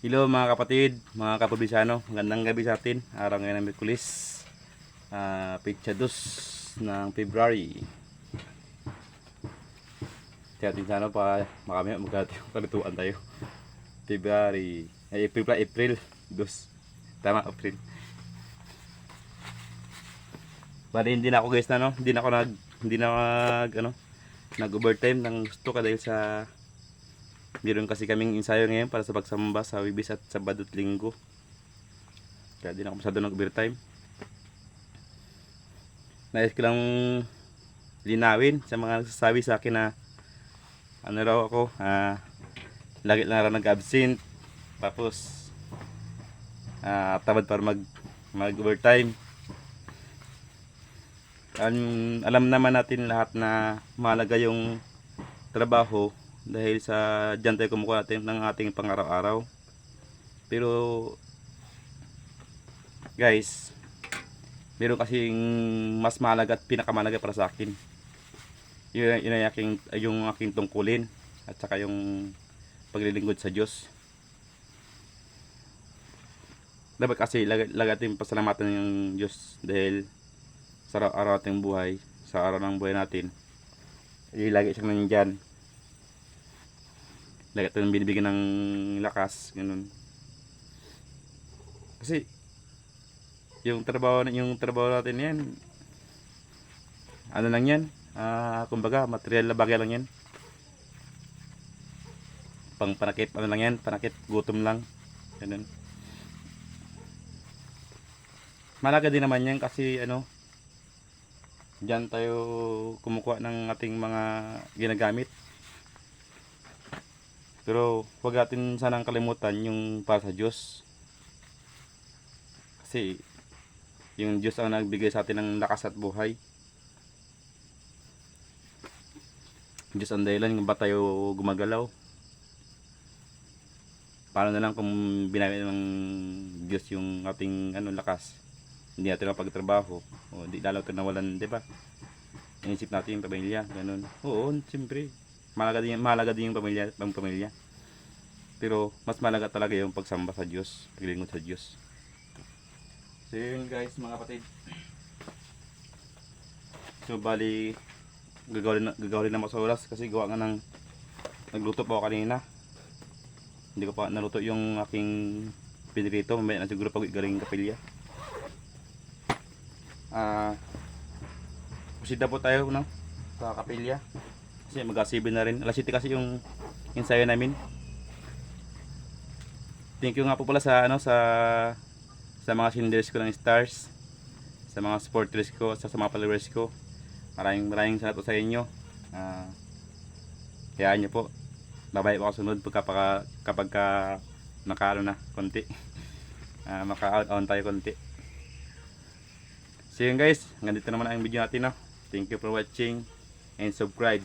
Hello mga kapatid, mga kaprobinsano, magandang gabi sa atin. Araw ngayon ng Merkulis, uh, Pitsa 2 ng February. Kaya atin sana pa makami magkatuan tayo. February, ay April pala, April 2. Tama, April. Bali hindi na ako guys na no, hindi na ako nag hindi na nag ano, nag overtime ng gusto ka dahil sa Meron kasi kaming ensayo ngayon para sa pagsamba sa Wibis at Sabado at Linggo. Kaya di na ako masyado nag-overtime. Nais ko lang linawin sa mga nagsasabi sa akin na ano raw ako, ah, lagi lang raw nag-absent. Tapos, ah, tamad para mag, mag-overtime. Alam, alam naman natin lahat na mahalaga yung trabaho dahil sa dyan tayo kumukuha natin ng ating pang-araw-araw. Pero guys meron kasing mas mahalaga at pinakamahalaga para sa akin. Yun, yun ay aking, yung aking tungkulin at saka yung paglilingkod sa Diyos. Dapat kasi lag, lagatin pasalamatan yung Diyos dahil sa araw-araw ating buhay sa araw ng buhay natin ilagi siyang nandyan lagi tayong binibigyan ng lakas ganun. Kasi yung trabaho yung trabaho natin yan ano lang yan ah kumbaga material na bagay lang yan. Pang panakit ano lang yan panakit gutom lang ganun. Malaga din naman yan kasi ano Diyan tayo kumukuha ng ating mga ginagamit pero huwag natin sanang kalimutan yung para sa Diyos. Kasi yung Diyos ang nagbigay sa atin ng lakas at buhay. Diyos ang dahilan kung ba tayo gumagalaw. Paano na lang kung binamit ng Diyos yung ating ano lakas. Hindi natin mapagtrabaho. O di lalo tayo nawalan, di ba? Inisip natin yung pamilya, ganun. Oo, siyempre mahalaga din, mahalaga din yung pamilya, pang pamilya. Pero mas mahalaga talaga yung pagsamba sa Diyos, paglingkod sa Diyos. So yun guys, mga kapatid. So bali, gagawin na, gagawin sa oras kasi gawa nga ng nagluto pa ako kanina. Hindi ko pa naluto yung aking pinirito, mamaya na siguro pag galing kapilya. Ah, kusida po tayo no, sa kapilya. Kasi mag-7 na rin. Alas 7 kasi yung ensayo namin. Thank you nga po pala sa ano sa sa mga senders ko ng stars, sa mga supporters ko, sa, sa mga followers ko. Maraming maraming salamat po sa inyo. Ah, hayaan niyo po. Babay po ako sunod pagka pagka, kapag ka makaano na konti. Ah, maka-out on tayo konti. So yun guys, hanggang dito naman ang video natin no. Thank you for watching and subscribe.